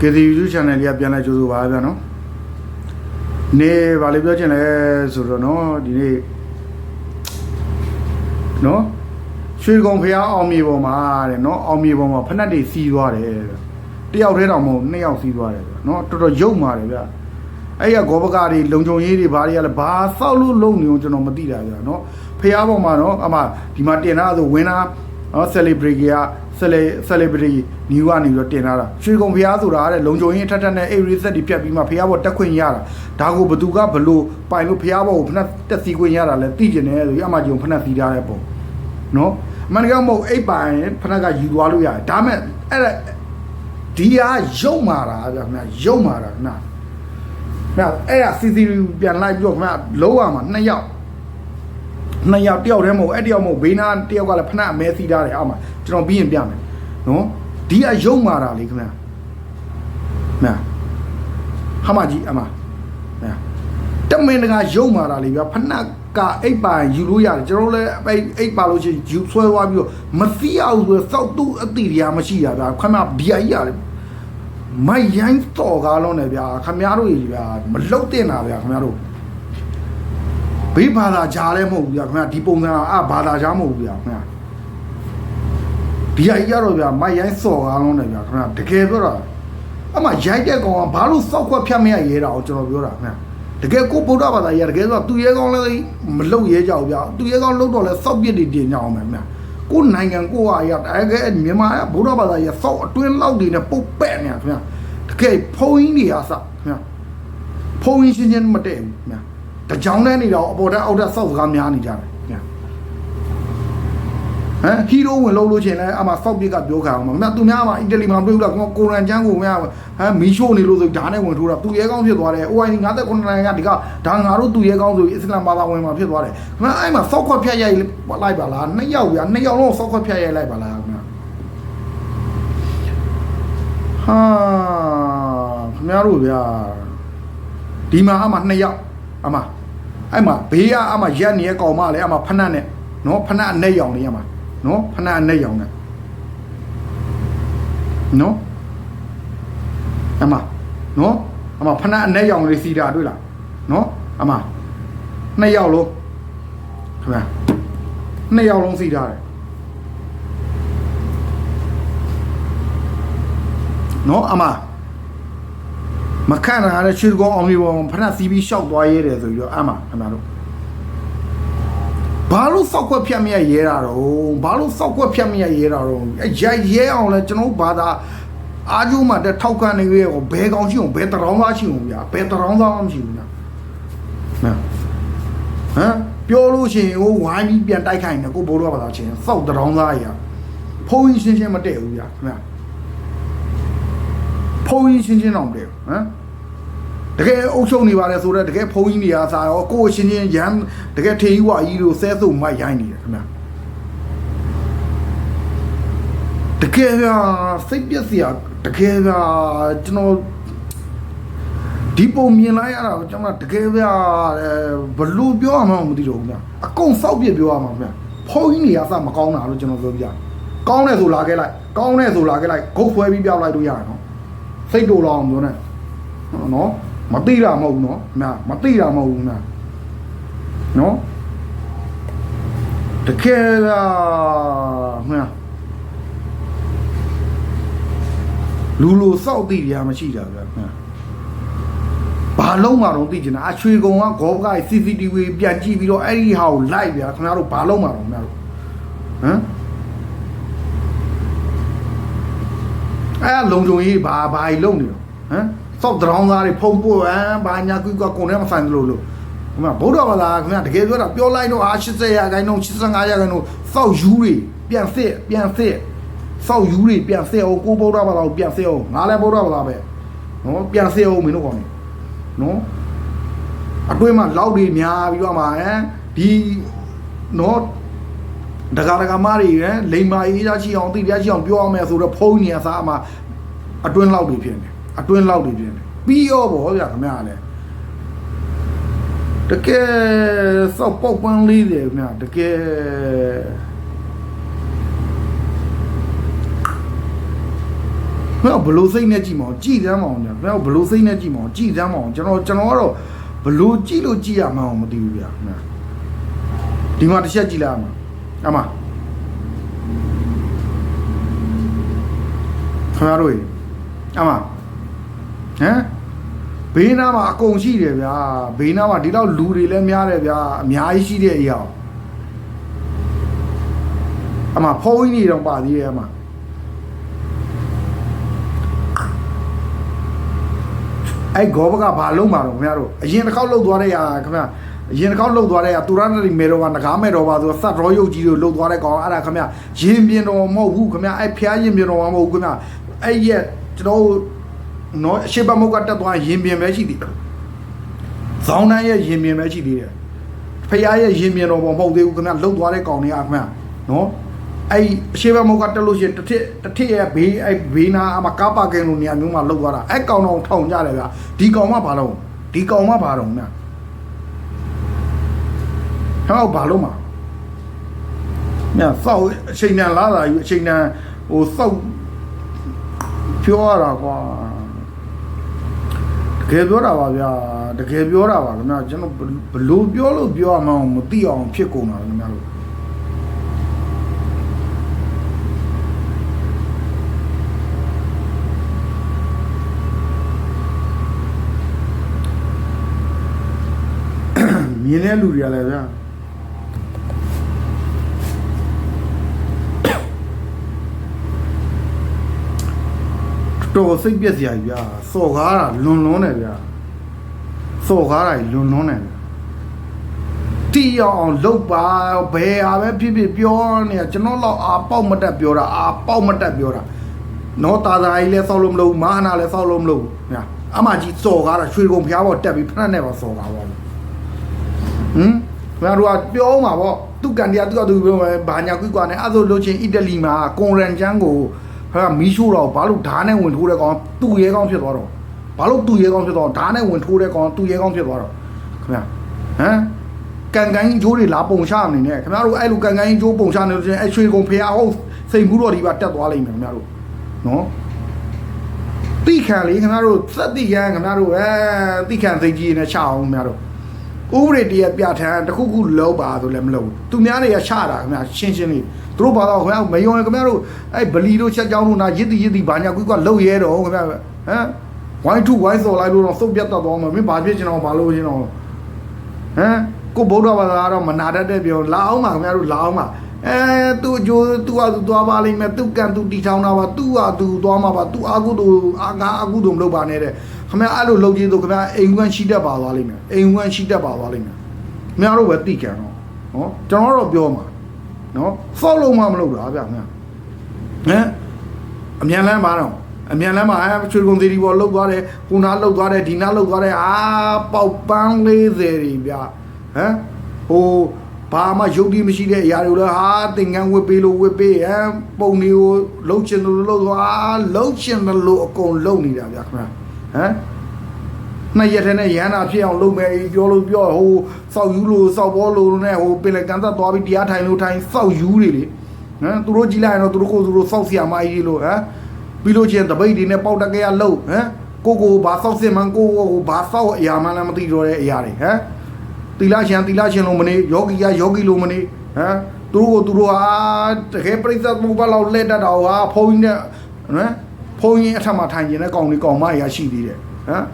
KTV YouTube channel လေးကပြန်လဲကြိုးဆိုပါဗျာနော်နေဗာလေးပြောချင်လဲဆိုတော့နော်ဒီနေ့နော်ရွှေကုံဖျားအောင်မြေပေါ်မှာတဲ့နော်အောင်မြေပေါ်မှာဖက်နှက်တွေစီးသွားတယ်တယောက်တည်းတောင်မဟုတ်နှစ်ယောက်စီးသွားတယ်ဗျာနော်တော်တော်ရုပ်မာတယ်ဗျာအဲ့ရဂောဘကာတွေလုံခြုံရေးတွေဘာတွေကလဲဘာဆောက်လို့လုံနေအောင်ကျွန်တော်မသိတာဗျာနော်ဖျားပေါ်မှာနော်အမဒီမှာတင်တာဆိုဝင်းတာနော် celebrity က celebrity နီးကနေပြီးတော့တင်လာတာရွှေကုံဖျားဆိုတာတဲ့လုံခြုံရေးထက်ထက်နဲ့အိတ်ရီဆက်တွေပြတ်ပြီးမှဖျားပေါ်တက်ခွင့်ရတာဒါကိုဘသူကဘလို့ပိုင်လို့ဖျားပေါ်ကိုဖနှက်တက်စီခွင့်ရတာလဲသိကျင်တယ်ဆိုပြီးအမကြီးကိုဖနှက်စီးထားတဲ့ပုံနော်အမှန်တကယ်မဟုတ်အိတ်ပိုင်ဖနှက်ကယူသွားလို့ရတယ်ဒါမဲ့အဲ့ဒါဒီဟာရုံမာတာဗျာခင်ဗျာရုံမာတာခင်ဗျာခင်ဗျာအဲ့ဒါ CCTV ပြန်လိုက်ပြီးတော့ခင်ဗျာလုံးဝမှာနှစ်ယောက် နှစ်ယောက်တယောက်တည်းမဟုတ်အဲ့တယောက်မဟုတ်ဘေးနာတယောက်ကလည်းဖနှက်အမဲစီးထားတယ်အောက်မှာကျွန်တော်ပြီးရင်ပြမယ်နော်ဒီအယုံမာတာလေခင်ဗျာနာဟာမကြီးအမနာတမင်တကာယုံမာတာလေဗျာဖနှက်ကအိပ်ပါယူလို့ရတယ်ကျွန်တော်လည်းအိပ်အိပ်ပါလို့ရှိရင်ယူဆွဲသွားပြီးတော့မသိအောင်ဆိုစောက်သူ့အတိတရားမရှိတာဗျာခမဒီအကြီးရတယ်မိုက်ရိုင်းတော်ကားလုံးနဲ့ဗျာခမတို့ကြီးဗျာမလုတ်တင်တာဗျာခမတို့ ဘေးဘာသာကြားလည်းမဟုတ်ဘူးဗျာခမဒီပုံစံကအာဘာသာကြားမဟုတ်ဘူးဗျာခမဒီအကြီးရတော့ဗျာမိုက်ရိုင်းစော်ကားလုံးနဲ့ဗျာခမတကယ်ပြောတာအမှရိုက်တဲ့ကောင်ကဘာလို့စောက်ခွက်ဖြတ်မရရဲတာကိုကျွန်တော်ပြောတာခမတကယ်ကိုဗုဒ္ဓဘာသာကြီးတကယ်ဆိုသူရဲကောင်းလည်းမလုတ်ရဲကြဘူးဗျာသူရဲကောင်းလုတ်တော့လဲစောက်ပြစ်တွေတင်ကြအောင်မယ်ဗျာကိုနိုင်ငံကိုဟာရတကယ်မြန်မာဗုဒ္ဓဘာသာကြီးစောက်အတွင်းလောက်တွေနဲ့ပုတ်ပဲ့နေတာခင်ဗျာတကယ်ဖုံးကြီးတွေအားစခင်ဗျာဖုံးကြီးချင်းချင်းမတည့်ဘူးခင်ဗျာ တကြောင်နဲ့နေတော့အပေါ်တက်အောက်တက်စောက်စကားများနေကြတယ်ခင်ဗျာဟမ်ဟီးရိုးဝင်လို့လို့ချင်းလဲအမှစောက်ပြစ်ကပြောခံအောင်မမသူများမှာအီတလီမှာတွေ့ဘူးလားကိုရန်ချမ်းကိုများဟမ်မီရှိုးနေလို့ဆိုဓာတ်နဲ့ဝင်ထိုးတာသူရဲကောင်းဖြစ်သွားတယ် OIC 59နိုင်ငံဒီကဒါငါတို့သူရဲကောင်းဆိုအစ္စလာမ်ဘာသာဝင်မှာဖြစ်သွားတယ်ခင်ဗျာအဲ့မှာစောက်ခွက်ဖြတ်ရိုက်လိုက်ပါလားနှစ်ယောက်ဗျာနှစ်ယောက်လုံးစောက်ခွက်ဖြတ်ရိုက်လိုက်ပါလားခင်ဗျာဟာခင်ဗျားတို့ဗျာဒီမှာအမှနှစ်ယောက် အမအဲ့မှာဘေးကအမရက်နေရဲ့ကောင်မလည်းအမဖနှက်နဲ့နော်ဖနှက်အနဲ့ရောင်လေးအမနော်ဖနှက်အနဲ့ရောင်နဲ့နော်အမနော်အမဖနှက်အနဲ့ရောင်လေးစီတာတွေ့လားနော်အမနှစ်ယောက်လုံးခင်ဗျာနှစ်ယောက်လုံးစီထားတယ်နော်အမ မခန့်တာလည်းချွေကောင်အောင်ပြီးပေါ်ဖနှက်စီးပြီးရှောက်သွားရဲတယ်ဆိုပြီးတော့အမခင်ဗျာတို့ဘာလို့စောက်ခွက်ဖြတ်မရရဲတာတော့ဘာလို့စောက်ခွက်ဖြတ်မရရဲတာတော့အဲရိုက်ရဲအောင်လဲကျွန်တော်ဘာသာအားကျိုးမှတက်ထောက်ခံနေရဲကိုဘဲကောင်းရှိအောင်ဘဲတရောင်းသားရှိအောင်ဗျာဘဲတရောင်းသားမှမရှိဘူးညာနော်ဟမ်ပြောလို့ရှိရင်ဟိုဝိုင်းပြီးပြန်တိုက်ခိုင်းတယ်ကိုဘိုးတော်ဘာသာချင်းစောက်တရောင်းသားကြီးอ่ะဖုံးကြီးရှင်းရှင်းမတည့်ဘူးဗျာခင်ဗျာ ဖုံးကြီးရှင်းရှင်းတော့မတည့်ဘူးဟမ်တကယ်အုပ်ချုပ်နေပါလေဆိုတော့တကယ်ဖုံးကြီးနေရစားရောကိုယ်ရှင်းရှင်းရမ်းတကယ်ထေကြီးဝါကြီးတို့ဆဲဆုပ်မိုက်ရိုင်းနေတယ်ခင်ဗျာတကယ်ဗျာစိတ်ပြက်စရာတကယ်ဗျာကျွန်တော်ဒီပုံမြင်လိုက်ရတာကျွန်တော်တကယ်ဗျာဘလို့ပြောရမှန်းမသိတော့ဘူးဗျာအကုန်စောက်ပြစ်ပြောရမှာဗျာဖုံးကြီးနေရစားမကောင်းတာလို့ကျွန်တော်ပြောပြကောင်းတယ်ဆိုလာခဲ့လိုက်ကောင်းတယ်ဆိုလာခဲ့လိုက်ဂုတ်ဆွဲပြီးပြောက်လိုက်လို့ရတယ်နော် စိတ်တူလောအောင်ပြောနေနော်မသိတာမဟုတ်ဘူးနော်နာမသိတာမဟုတ်ဘူးနာနော်တကယ်လားမှန်လူလူစောက်တိတရားမရှိတာဗျာမှန်ဘာလုံးမှတော့သိချင်တာအချွေကုံကဂောဘက CCTV ပြန်ကြည့်ပြီးတော့အဲ့ဒီဟာကိုလိုက်ဗျာခင်ဗျားတို့ဘာလုံးမှတော့ခင်ဗျားတို့ဟမ် အဲ့လုံကြုံရေးဘာဘာကြီးလုံနေတော့ဟမ်စောက်တရောင်းသားတွေဖုံးပို့ဟမ်ဘာညာကူကကုန်ထဲမှာဆိုင်လို့လို့ခင်ဗျာဗုဒ္ဓဘာသာခင်ဗျာတကယ်ပြောတာပြောလိုက်တော့အာ80ရာခိုင်နှုန်း85ရာခိုင်နှုန်းစောက်ယူတွေပြန်စစ်ပြန်စစ်စောက်ယူတွေပြန်စစ်အောင်ကိုဗုဒ္ဓဘာသာကိုပြန်စစ်အောင်ငါလည်းဗုဒ္ဓဘာသာပဲနော်ပြန်စစ်အောင်မင်းတို့ကောင်းနေနော်အတွင်းမှာလောက်တွေများပြီးတော့မှဟမ်ဒီနော် ဒကာဒကာမတွေဟမ်လိမ္မာအေးရချီအောင်တိပြချီအောင်ပြောအောင်မယ်ဆိုတော့ဖုံးနေရစားမှာအတွင်းလောက်တွေဖြစ်နေအတွင်းလောက်တွေဖြစ်နေပြီးရောဗောဗျာခင်ဗျာလည်းတကယ်စောက်ပေါက်ပန်းလေးတယ်ခင်ဗျာတကယ်ဟခင်ဗျားဘလို့စိတ်နဲ့ကြည့်မအောင်ကြည်တမ်းမအောင်ညာခင်ဗျားဘလို့စိတ်နဲ့ကြည့်မအောင်ကြည်တမ်းမအောင်ကျွန်တော်ကျွန်တော်ကတော့ဘလို့ကြည့်လို့ကြည့်ရမှန်းမသိဘူးဗျာခင်ဗျာဒီမှာတစ်ချက်ကြည့်လိုက်အောင် အမခင်ဗျားတို့ရေအမဟမ်ဘေးနားမှာအကုန်ရှိတယ်ဗျာဘေးနားမှာဒီတော့လူတွေလည်းများတယ်ဗျာအများကြီးရှိတဲ့အရာအမဖုန်းကြီးတွေတော့ပါသေးတယ်အမအဲ့ဂောဘကဘာလုံးမှာတော့ခင်ဗျားတို့အရင်တစ်ခေါက်လှုပ်သွားတဲ့ဟာခင်ဗျာ အရင်တစ်ခေါက်လှုပ်သွားတဲ့ဟာတူရနရီမေတော်ကငကားမေတော်ပါဆိုစတ်ရောရုပ်ကြီးတို့လှုပ်သွားတဲ့ကောင်အဲ့ဒါခင်ဗျာရင်ပြင်းတော်မဟုတ်ဘူးခင်ဗျာအဲ့ဖျားရင်ပြင်းတော်မဟုတ်ဘူးခင်ဗျာအဲ့ရက်ကျွန်တော်တို့နော်အရှိဘမုတ်ကတက်သွားရင်ပြင်းပဲရှိသေးတယ်ဇောင်းတန်းရဲ့ရင်ပြင်းပဲရှိသေးတယ်ဖျားရဲ့ရင်ပြင်းတော်မဟုတ်သေးဘူးခင်ဗျာလှုပ်သွားတဲ့ကောင်တွေကခင်ဗျာနော်အဲ့အရှိဘမုတ်ကတက်လို့ရှိရင်တစ်ထစ်တစ်ထစ်ရဲ့ဘေးအဲ့ဘေးနာအမကားပါကင်လိုနေရာမျိုးမှာလှုပ်သွားတာအဲ့ကောင်တော်ထောင်ကြတယ်ဗျာဒီကောင်မှဘာလို့ဒီကောင်မှဘာတော့ဗျာ ဟောဘာလို့မှာညစောက်အချိန်တန်လာတာယူအချိန်တန်ဟိုစောက်ပြောရတာကွာတကယ်ပြောတာပါဗျာတကယ်ပြောတာပါခင်ဗျာကျွန်တော်ဘလို့ပြောလို့ပြောရမှန်းမသိအောင်ဖြစ်ကုန်တာခင်ဗျာလို့မြင်တဲ့လူတွေကလည်းဗျာ တော်စိတ်ပြက်စရာကြီးဗျာစော်ကားတာလွန်လွန်းတယ်ဗျာစော်ကားတာကြီးလွန်လွန်းတယ်ဗျာတီအောင်အောင်လုတ်ပါဘယ်ဟာပဲဖြစ်ဖြစ်ပြောနေကျွန်တော်တော့အာပေါက်မတက်ပြောတာအာပေါက်မတက်ပြောတာနော်တာသာကြီးလည်းစောက်လို့မလုပ်ဘူးမာဟနာလည်းစောက်လို့မလုပ်ဘူးဗျာအမကြီးစော်ကားတာရွှေကုံဖျားပေါ်တက်ပြီးဖက်နဲ့ပါစော်ကားပါဘူးဟမ်ငါတို့ကပြောမှာပေါ့သူကန်တရားသူကသူပြောမယ်ဘာညာကွိကွာနဲ့အဲ့ဆိုလို့ချင်းအီတလီမှာကွန်ရန်ချန်ကို ဟာမီးရှိုးတော့ဘာလို့ဓာတ်နဲ့ဝင်ထိုးတဲ့ကောင်သူ့ရဲကောင်ဖြစ်သွားတော့ဘာလို့သူ့ရဲကောင်ဖြစ်သွားဓာတ်နဲ့ဝင်ထိုးတဲ့ကောင်သူ့ရဲကောင်ဖြစ်သွားတော့ခင်ဗျဟမ်ကန်ကန်ကြီးဂျိုးတွေလာပုံချနေနဲ့ခင်ဗျားတို့အဲ့လိုကန်ကန်ကြီးဂျိုးပုံချနေလို့ချင်းအဲ့ရွှေကုံဖေအောင်စိန်ဘူးတော်ဒီပါတက်သွားလိမ့်မယ်ခင်ဗျားတို့နော်တိခံလေးခင်ဗျားတို့စက်တိခံခင်ဗျားတို့အဲတိခံစိတ်ကြီးနဲ့ချအောင်ခင်ဗျားတို့ဥပဒေတရပြဋ္ဌာန်းတစ်ခုခုလောက်ပါဆိုလည်းမလုပ်ဘူးသူများတွေကချတာခင်ဗျာရှင်းရှင်းလေး သူတို့ဘာသာခင်ဗျာမယုံရင်ခင်ဗျားတို့အဲ့ဗလီတို့ချက်ကြောင်းတို့နာရစ်တီရစ်တီဘာညာကွိကွာလှုပ်ရဲတော့ခင်ဗျာဟမ်ဝိုင်းထုဝိုင်းစော်လိုက်လို့တော့သုတ်ပြတ်တတ်သွားမှာမင်းဘာဖြစ်ချင်တော့ဘာလို့ချင်တော့ဟမ်ကိုဗုဒ္ဓဘာသာကတော့မနာတတ်တဲ့ပြောလာအောင်ပါခင်ဗျားတို့လာအောင်ပါအဲသူအကျိုးသူကသူသွားပါလိမ့်မယ်သူကံသူတီထောင်တာပါသူကသူသွားမှာပါသူအာကုသူအာငါအာကုသူမလုပ်ပါနဲ့တဲ့ခင်ဗျာအဲ့လိုလုပ်ခြင်းဆိုခင်ဗျာအိမ်ကွန်းရှိတတ်ပါသွားလိမ့်မယ်အိမ်ကွန်းရှိတတ်ပါသွားလိမ့်မယ်မင်းတို့ပဲတိကြံတော့နော်ကျွန်တော်တော့ပြောမှာ နော်ဖောက်လို့မှမလုပ်တာဗျာမင်းဟမ်အမြန်လမ်းပါတော့အမြန်လမ်းမှာအဲချွေကုန်သေးဒီပေါ်လှုပ်သွားတယ်ဟိုနာလှုပ်သွားတယ်ဒီနာလှုပ်သွားတယ်အာပေါက်ပန်း40တွေဗျာဟမ်ဟိုဘာမှယုတ်တိမရှိတဲ့အရာတွေလည်းဟာသင်္ကန်းဝတ်ပေးလို့ဝတ်ပေးဟမ်ပုံတွေကိုလှုပ်ချင်လို့လှုပ်သွားလှုပ်ချင်တယ်လို့အကုန်လှုပ်နေတာဗျာခင်ဗျာဟမ် နှစ်ရက်ထဲနဲ့ရဟန္တာဖြစ်အောင်လုပ်မယ်ပြောလို့ပြောဟိုစောက်ယူလို့စောက်ဘောလို့နဲ့ဟိုပင်လည်းကန်သက်သွားပြီးတရားထိုင်လို့ထိုင်စောက်ယူတွေလေဟမ်သူတို့ကြည့်လိုက်ရင်တော့သူတို့ကိုယ်သူတို့စောက်ဆရာမကြီးလို့ဟမ်ပြီးလို့ချင်းတပိတ်တွေနဲ့ပေါက်တက်ကရလှုပ်ဟမ်ကိုကိုဘာစောက်စင်မှန်ကိုကိုဘာစောက်အရာမှလည်းမသိတော့တဲ့အရာတွေဟမ်တီလာရှင်တီလာရှင်လို့မနေယောဂီကယောဂီလို့မနေဟမ်သူတို့ကိုသူတို့ဟာတကယ်ပြိဿတ်ဘုဘလောက်လက်တတ်တော့ဟာဖုန်းကြီးနဲ့ဟမ်ဖုန်းကြီးအထက်မှာထိုင်ကျင်တဲ့ကောင်လေးကောင်မရရှိသေးတယ်ဟမ်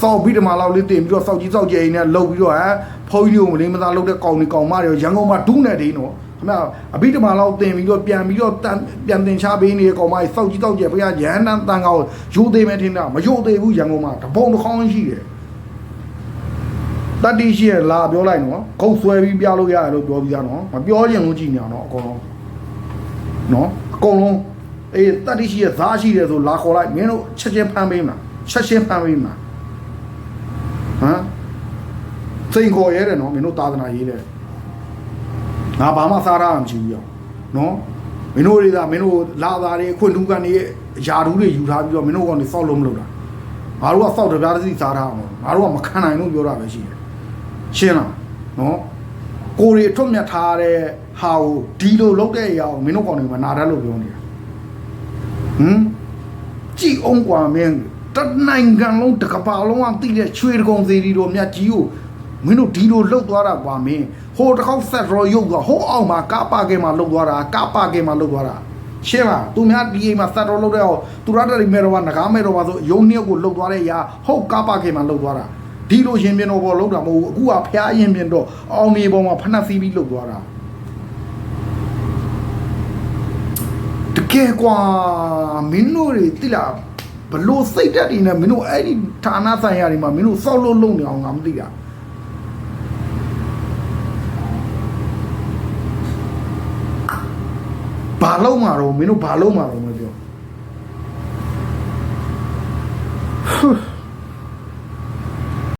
စောက်ပြီးတမလောက်လေးတင်ပြီးတော့စောက်ကြီးစောက်ကြိမ်နဲ့လှုပ်ပြီးတော့ဟမ်ဖုန်းကြီးကိုမလေးမသားလှုပ်တဲ့ကောင်တွေကောင်မတွေရန်ကုန်မှာဒုနဲ့ဒိန်းတော့ခင်ဗျာအဘိဓမ္မာလောက်တင်ပြီးတော့ပြန်ပြီးတော့တန်ပြန်တင်ချပေးနေတဲ့ကောင်မတွေစောက်ကြီးစောက်ကြိမ်ဘုရားရဟန္တန်တန်ကောင်ရိုးသေးမယ်ထင်တာမရိုးသေးဘူးရန်ကုန်မှာတပုံတစ်ခေါင်းရှိတယ်တတိရှိရလာပြောလိုက်နော်ခုတ်ဆွဲပြီးပြလို့ရတယ်လို့ပြောပြီးသားနော်မပြောချင်လို့ကြည်နေအောင်နော်အကုန်လုံးနော်အကုန်လုံးအေးတတိရှိရသားရှိတယ်ဆိုလာခေါ်လိုက်မင်းတို့ချက်ချင်းဖမ်းပေးမှာချက်ချင်းဖမ်းပေးမှာ ဟမ်စိန်ခေါ်ရဲတယ်နော်မင်းတို့သာသနာရေးတယ်ငါဘာမှစားရမှမရှိဘူးရောနော်မင်းတို့တွေကမင်းတို့လာသားတွေအခွင့်ထူးကနေယာထူးတွေယူထားပြီးတော့မင်းတို့ကနေစောက်လို့မလုပ်တာငါတို့ကစောက်တပြားတစ်စီစားထားအောင်ငါတို့ကမခံနိုင်လို့ပြောတာပဲရှိတယ်ရှင်းလားနော်ကိုရီအထွတ်မြတ်ထားတဲ့ဟာကိုဒီလိုလုပ်တဲ့အရာကိုမင်းတို့ကောင်တွေမနာတတ်လို့ပြောနေတာဟမ် ကြည်အောင်กว่าမင်း တနိုင်ငံလုံးတကပါလုံးကတိတဲ့ချွေတကုံသေးဒီတို့မြတ်ကြီးကိုမင်းတို့ဒီလိုလှုပ်သွားတာပါမင်းဟိုတစ်ခေါက်ဆက်ရောရုပ်သွားဟိုအောင်မှာကာပါကဲမှာလှုပ်သွားတာကာပါကဲမှာလှုပ်သွားတာရှင်းလားသူများဒီအိမ်မှာဆက်ရောလှုပ်တဲ့အောင်သူရတရီမေတော်ကငကားမေတော်ပါဆိုရုံနှစ်ယောက်ကိုလှုပ်သွားတဲ့အရာဟုတ်ကာပါကဲမှာလှုပ်သွားတာဒီလိုရင်ပြင်တော်ပေါ်လှုပ်တာမဟုတ်ဘူးအခုကဖျားရင်ပြင်တော်အောင်မြေပေါ်မှာဖနှက်စီးပြီးလှုပ်သွားတာတကယ်ကွာမင်းတို့တွေတိလား ဘလို့စိတ်တက်တွေနဲ့မင်းတို့အဲ့ဒီဌာနဆိုင်ရာတွေမှာမင်းတို့စောက်လို့လုံနေအောင်ငါမသိတာဘာလုံးမှာတော့မင်းတို့ဘာလုံးမှာတော့